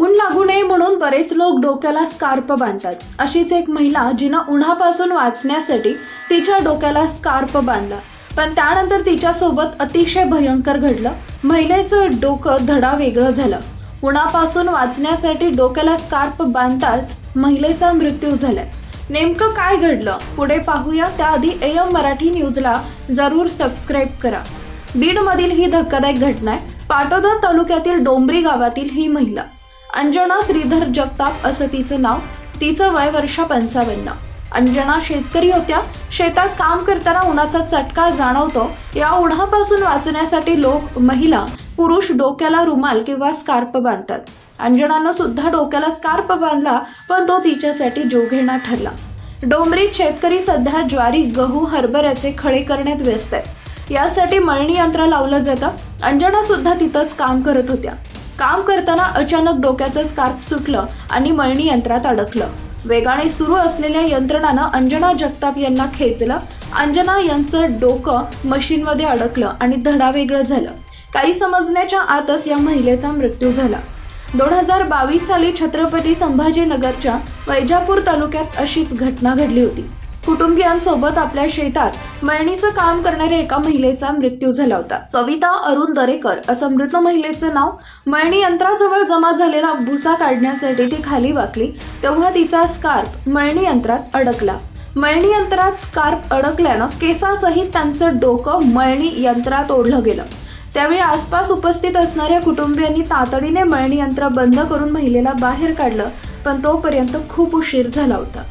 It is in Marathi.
ऊन लागू नये म्हणून बरेच लोक डोक्याला स्कार्प बांधतात. अशीच एक महिला जिनं उन्हापासून वाचण्यासाठी तिच्या डोक्याला स्कार्प बांधला. पण त्यानंतर तिच्यासोबत अतिशय भयंकर घडलं. महिलेचं डोकं धडा वेगळं झालं. उन्हापासून वाचण्यासाठी डोक्याला स्कार्प बांधताच महिलेचा मृत्यू झालाय. नेमकं काय घडलं? पुढे पाहूया. त्याआधी एम मराठी न्यूजला जरूर सबस्क्राईब करा. बीडमधील ही धक्कादायक घटना आहे पाटोदा तालुक्यातील डोंबरी गावातील ही महिला. अंजना श्रीधर जगताप असं तिचं नाव. तिचं वय वर्ष पंचावन्न. अंजना शेतकरी होत्या. शेतात काम करताना उन्हाचा चटका जाणवतो. या उन्हापासून वाचण्यासाठी लोक महिला पुरुष डोक्याला रुमाल किंवा स्कार्प बांधतात. अंजनानं सुद्धा डोक्याला स्कार्प बांधला पण तो तिच्यासाठी जोघेणा ठरला. डोंबरीत शेतकरी सध्या ज्वारी गहू हरभऱ्याचे खळे करण्यात व्यस्त आहे यासाठी मळणी यंत्र लावलं जातं. अंजना सुद्धा तिथंच काम करत होत्या. काम करताना अचानक डोक्याचं स्कार्प सुटलं आणि मळणी यंत्रात अडकलं. वेगाने सुरू असलेल्या यंत्रणानं अंजना जगताप यांना खेचलं. अंजना यांचं डोकं मशीनमध्ये अडकलं आणि धडा वेगळं झालं. काही समजण्याच्या आतच या महिलेचा मृत्यू झाला. दोन हजार बावीस साली छत्रपती संभाजीनगरच्या वैजापूर तालुक्यात अशीच घटना घडली होती. कुटुंबियांसोबत आपल्या शेतात मळणीचं काम करणाऱ्या एका महिलेचा मृत्यू झाला होता. कविता अरुण दरेकर असं मृत महिलेचं नाव मळणी यंत्राजवळ जमा झालेला भुसा काढण्यासाठी ती खाली वाकली तेव्हा तिचा स्कार्प मळणी यंत्रात अडकला. मळणी यंत्रात स्कार्प अडकल्यानं केसासहित त्यांचं डोकं मळणी यंत्रात ओढलं गेलं. त्यावेळी आसपास उपस्थित असणाऱ्या कुटुंबियांनी तातडीने मळणी यंत्र बंद करून महिलेला बाहेर काढलं पण तोपर्यंत खूप उशीर झाला होता.